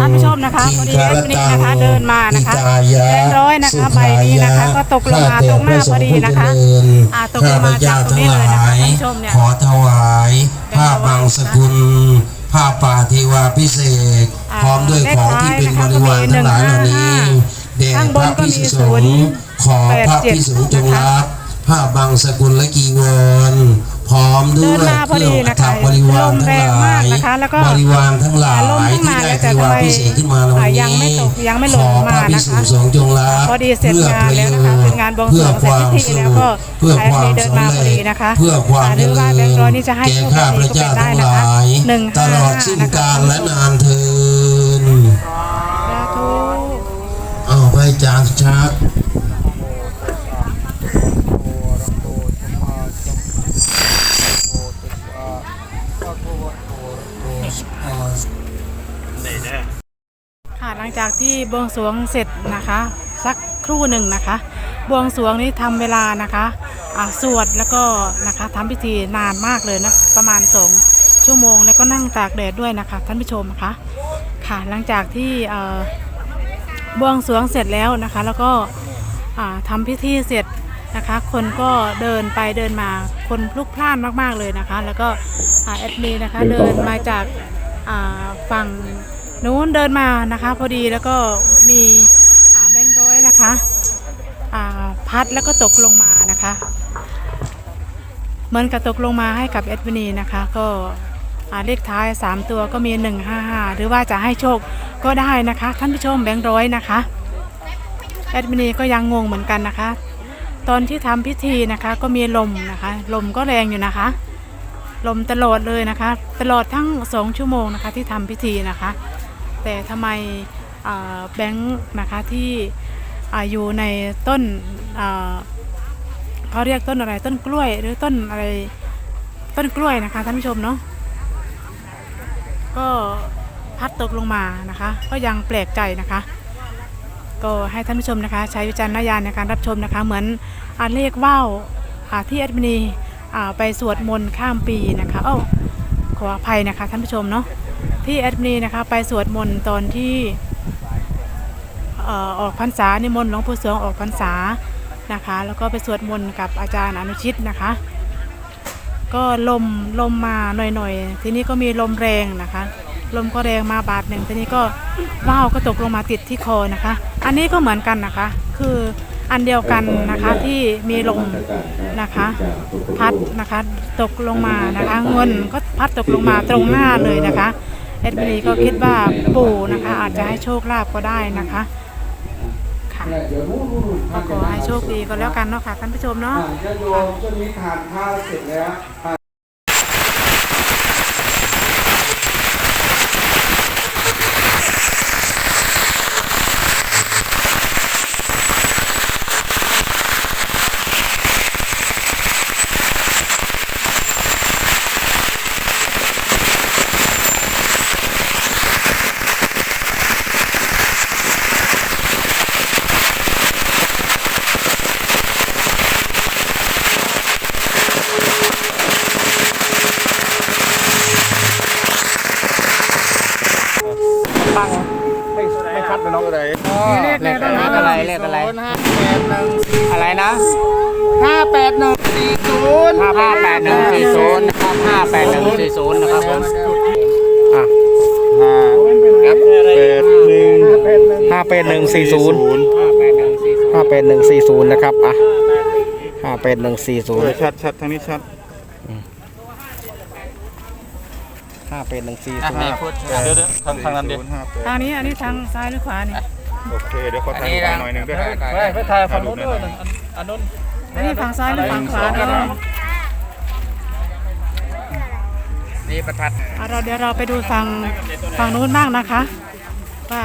ท่านผู้ชมนะคะพอดีแอดมินนะคะเดินมานะคะแบงค์ร้อยนะคะใบนี้นะคะ ก็ตกลงมาตรงหน้าพอดีนะคะอ่าตกลงมาจากตรงนี้เลยนะคะท่านผู้ชมเนี่ยขอถวายผ้าบางสกุลผ้าป่าเทวาพิเศษกอ่าพร้อมด้วยของที่เป็นบริวารทั้งหลายเหล่านี้แด่ข้างบพนระก็พิมีสุสงฆ์ขอพระพิสุจงรับผ้าบางสกุลและกีวร พร้อมด้เดิวนยมาพอดีนะคะเครื่องอัฐบริวารทั้งหลลมแรงมากายนะคะแล้วก็บริวารทั้งหลาลมยขึ้นที่มาได้แต่เทวาพิเศษขึ้นมาเหล่าอ่านี้ยังไม่ตกยังไม่ลงขอพระมาพินะคะสุสงฆ์จงรับพอดีเสร็จงานแล้วนะคะเป็นงานบวงสรวงเสร็จพิธีแล้วก็เพื่อความเดินสำมาพอเร็ดีจนะคะเพื่อความหรือว่าแบงค์ร้อยนี่จะให้แก่โชคข้าพดีระก็เป็เจ้านได้ทั้งหนะคะลายหนึ่งตห้าลอดห้าสิ้นนะคะกาลและนานเทินสาธุเอาไปจานชัก ที่บวงสรวงเสร็จนะคะ สักครู่หนึ่งนะคะ บวงสรวงนี้ทำเวลานะคะอ่าสวดแล้วก็นะคะทำพิธีนานมากเลยนะประมาณสองชั่วโมงแล้วก็นั่งตากแดดด้วยนะคะท่านผู้ชมนะคะค่ะหลังจากที่เอ่อบวงสรวงเสร็จแล้วนะคะ แล้วก็อ่าทำพิธีเสร็จนะคะ คนก็เดินไปเดินมาคนพลุกพล่านมาก ๆ เลยนะคะ แล้วก็อ่าแอดมินนะคะเดินมาจากอ่าฝั่ง นู้นเดินมานะคะพอดีแล้วก็มีแบงค์ร้อยนะคะพัดแล้วก็ตกลงมานะคะเหมือนกับตกลงมาให้กับแอดมินีนะคะ ก็อ่าเลขท้าย 3 ตัวก็มี 155 หรือว่าจะให้โชคก็ได้นะคะ ท่านผู้ชมแบงค์ร้อยนะคะแอดมินีก็ยังงงเหมือนกันนะคะ ตอนที่ทำพิธีนะคะก็มีลมนะคะ ลมก็แรงอยู่นะคะ ลมตลอดเลยนะคะ ตลอดทั้งสองชั่วโมงนะคะที่ทำพิธีนะคะ แต่ทำไมแบงค์นะคะที่ออยู่ในต้นเขาเรียกต้นอะไรต้นกล้วยหรือต้นอะไรต้นกล้วยนะคะท่านผู้ชมเนาะก็พัดตกลงมานะคะ ก็ยังแปลกใจนะคะ ก็ให้ท่านผู้ชมนะคะ ใช้วิจารณญาณในการรับชมนะคะ เหมือนอาเลขว่าวอ่าที่แอดมินีไปสวดมนต์ข้ามปีนะคะเอ้าขออภัยนะคะท่านผู้ชมเนาะ ที่แอดมินนะคะไปสวดมนต์ตอนที่เอ่อออกพรรษานิมนต์หลวงปู่เสืองออกพรรษานะคะ แล้วก็ไปสวดมนต์กับอาจารย์อนุชิตนะคะ ก็ลมลมมาหน่อยๆ ทีนี้ก็มีลมแรงนะคะ ลมก็แรงมาบาทหนึ่งทีนี้ก็ว่าวก็ตกลงมาติดที่คอนะคะ อันนี้ก็เหมือนกันนะคะ คืออันเดียวกันนะคะที่มีลมนะคะพัดนะคะตกลงมานะคะเงินก็พัดตกลงมาตรงหน้าเลยนะคะ เอ็ดมินีก็คิดว่าปู่นะคะ อาจจะให้โชคลาภก็ได้นะคะค่ะก็ขอให้โชคดีก็แล้วกันเนาะค่ะท่านผู้ชมเนาะ ญาติโยมช่วงนี้ทานข้าวเสร็จแล้วอะ ไม่ชัดเลยน้องอะไร เลขอะไร นะอะไรเลขอะไรอะไรนะห้าแปดหนึ่งสี่ศูนย์ห้าแปดหนึ่งสี่ศูนย์นะครับห้าแปดหนึ่งสี่ศูนย์นะครับผมอะห้าแปดหนึ่งห้าแปดหนึ่งสี่ศูนย์ห้าแปดหนึ่งสี่ศูนย์นะครับอะห้าแปดหนึ่งสี่ศูนย์ ชัดชัดทางนี้ชัดห้าแปดหนึ่งสี่ศูนย์เดี๋ยวเดี๋ยวทางทางนั้นเดี๋ยวทางนี้อันนี้ทางซ้ายหรือขวานี่ โอเค เดี๋ยวขอถ่ายรูปหน่อยหนึ่งด้วยไม่ไม่ถ่ายฝั่งนู้นด้วยอันนู้นอันนี้ฝั่งซ้ายหรือฝั่งขวาเนาะนี่ประทัดอะเราเดี๋ยวเราไปดูฝั่งฝั่งนู้นบ้างนะคะ ว่า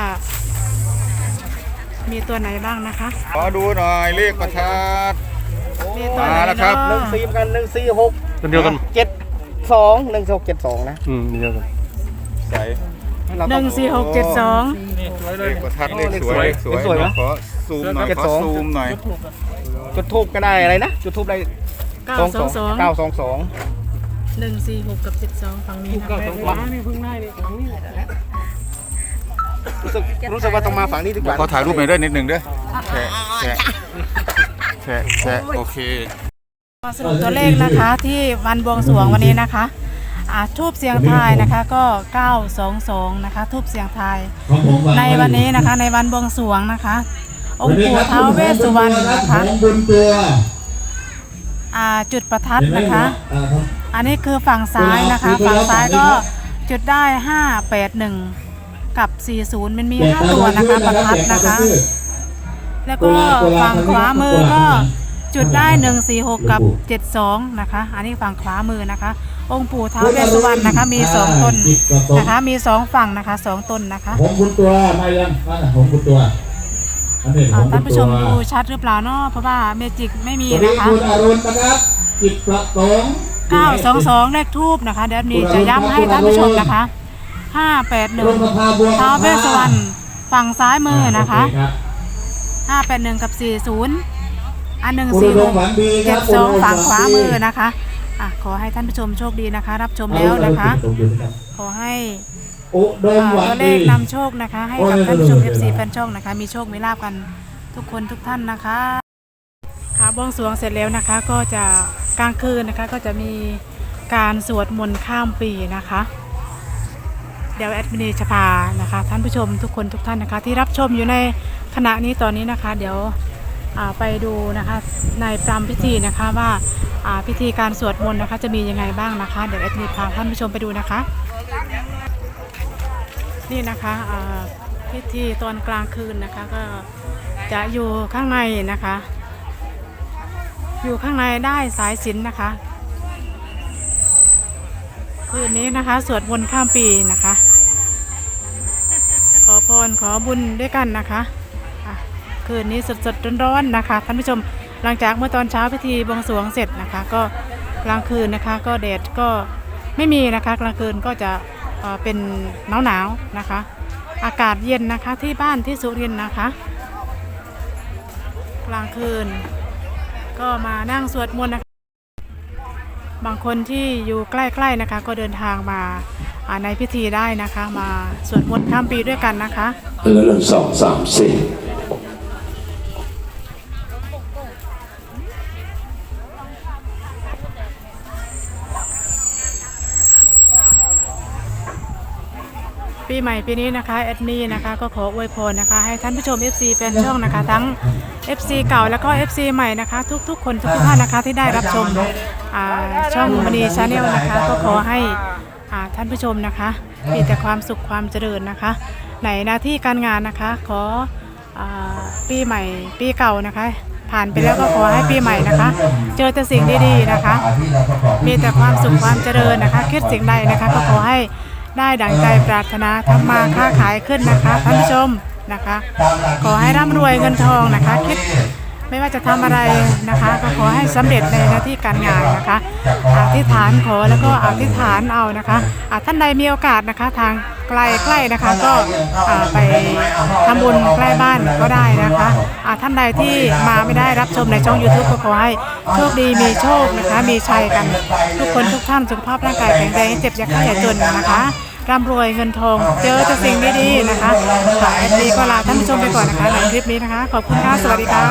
มีตัวไหนบ้างนะคะขอดูหน่อยเลขประทัด มีตัวไหนมาแล้วครับ เนาะสี่กันหนึ่งสี่หกเดียวกันเจ็ดสองหนึ่งหกเจ็ดสองนะอืมเดียวกันใส่ หนึ่งสี่หกเจ็ดสองเลขประทัดเลขสวยเลขสวยเลขสวยนะขอซูมหน่อยเจ็ดขอสองซูมหน่อย จุดทูบก็ได้อะไรนะจุดทูบได้เก้าสองสองเก้าสองสองหนึ่งสี่หกกับเจ็ดสองฝั่งนี้นะคะมานี่เพิ่งได้นี่ฝั่งนี้สึกรู้สึกว่าต้องมาฝั่งนี้ดีกว่า ขอถ่ายรูปหน่อยด้วยนิดหนึ่งเด้อแชะแชะแชะแชะโอเค มาสรุปตัวเลขนะคะที่วันบวงสรวงวันนี้นะคะ อ่าทูบเสียงทายนะคะก็ 922 นะคะ ทูบเสียงทายของผมวางในไวันนี้นะคะในวันบวงสรวงนะคะ องค์ปู่ท้าวเวสสุวรรณนะคะของบุญตัวอ่าจุดประทัดเห็นไหมนะคะอ่าครับอันนี้คือฝั่งซ้ายนะคะ ฝั่งซ้ายก็จุดได้ 581 กับ 40 มันมี 5 ตัวนะคะประทัดนะคะ แล้วก็ฝั่งขวามือก็ จุดได้ 146 กับ 72 นะคะ อันนี้ฝั่งขวามือนะคะ องค์ปู่ท้าวเวสสุวรรณนะคะ มี 2ตนนะคะ มี 2 ฝั่งนะคะ 2ตนนะคะผมบุญตัวมายังมาผมบุญตัวอันนี้ผอ่ามบุท่านญผู้ตัชวมดูชัดหรือเปล่าเนาะเพราะว่าเมจิกไม่มีสวัสดีนะคะคุณอรุณนะครับจิตประสงค์922 เลขทูบนะคะเดี๋ยวนี้จะย้ำให้ท่านผู้ชมนะคะรมพาบัว581ท้าวเวสสุวรรณฝั่งซ้ายมือนะคะโเรับ581 กับ 40 อันหนึ่งอุสี่ดหมกหวังดีคเจ็รัดบสองอุดมหวัฝั่งขวาดีมือนะคะอะขอให้ท่านผู้ชมโชคดีนะคะ รับชมแล้วนะคะ ขอให้อุดมอ่าหวังตัวเลดีขนำโชคนะคะ ให้กับท่านผู้ชม FC แฟนช่องนะคะ มีโชคมีลาบกันทุกคนทุกท่านนะคะค่ะบวงสรวงเสร็จแล้วนะคะ ก็จะกลางคืนนะคะ ก็จะมีการสวดมนต์ข้ามปีนะคะเดี๋ยวแอดมินีจะพานะคะ ท่านผู้ชมทุกคนทุกท่านนะคะ ที่รับชมอยู่ในขณะนี้ตอนนี้นะคะ เดี๋ยวอ่า ไปดูนะคะในปรำพิธีนะคะว่าพิธีการสวดมนต์นะคะจะมียังไงบ้างนะคะ เดี๋ยวแอดมินพาท่านผู้ชมไปดูนะคะ นี่นะคะพิธีตอนกลางคืนนะคะก็จะอยู่ข้างในนะคะ อยู่ข้างในได้สายสินนะคะ คืนนี้นะคะสวดมนต์ข้ามปีนะคะ ขอพรขอบุญด้วยกันนะคะ คืนนี้สดๆร้อนๆนะคะท่านผู้ชมหลังจากเมื่อตอนเช้าพิธีบวงสรวงเสร็จนะคะ ก็กลางคืนนะคะก็แดดก็ไม่มีนะคะกลางคืนก็จะเเป็นหนาวๆนะคะ อากาศเย็นนะคะที่บ้านที่สุรินทร์นะคะ กลางคืน ก็มานั่งสวดมนต์นะคะบางคนที่อยู่ใกล้ๆนะคะ ก็เดินทางมาอ่าในพิธีได้นะคะ มาสวดมนต์ข้ามปีด้วยกันนะคะหนึ่งสองสามสี่ ปีใหม่ปีนี้นะคะแอดมี่นะคะก็ขออวยพรนะคะ ให้ท่านผู้ชม FC แฟนช่องนะคะ ทั้ง FC เก่าแล้วก็ FC ใหม่นะคะ ทุกๆ คนทุกท่านนะคะที่ได้รับชมอ่าช่องมณีชาแนลนะคะ ก็ขอให้อ่าท่านผู้ชมนะคะมีแต่ความสุขความเจริญนะคะ ในหน้าที่การงานนะคะ ขออาปีใหม่ปีเก่านะคะ ผ่านไปแล้วก็ขอให้ปีใหม่นะคะ เจอแต่สิ่งดีๆนะคะ มีแต่ความสุขความเจริญนะคะ คิดสิ่งใดนะคะ ก็ขอให้ ได้ดังใจปรารถนาทำมาค้าขายขึ้นนะคะท่านผู้ชมนะคะ ขอให้ร่ำรวยเงินทองนะคะ คิดไม่ว่าจะทำอะไรนะคะ ก็ขอให้สำเร็จในหน้าที่การงานนะคะอธิษฐานขอแล้วก็อธิษฐานเอานะคะอ่าท่านใดมีโอกาสนะคะทางไกลใกล้นะคะก็ไปทำบุญใกล้บ้านก็ได้นะคะอ่าท่านใดที่มาไม่ได้รับชมในช่อง YouTube ก็ขอให้โชคดีมีโชคนะคะ มีชัยกัน ทุกคนทุกท่านสุขภาพร่างกายแข็งแรงเจ็บอย่าไข้อย่าจนนะคะ ร่ำรวยเงินทอง เจอแต่สิ่งดีๆนะคะฝากแอดดีก็ลาท่านผู้ชมไปก่อนนะคะในคลิปนี้นะคะ ขอบคุณค่ะ สวัสดีค่ะ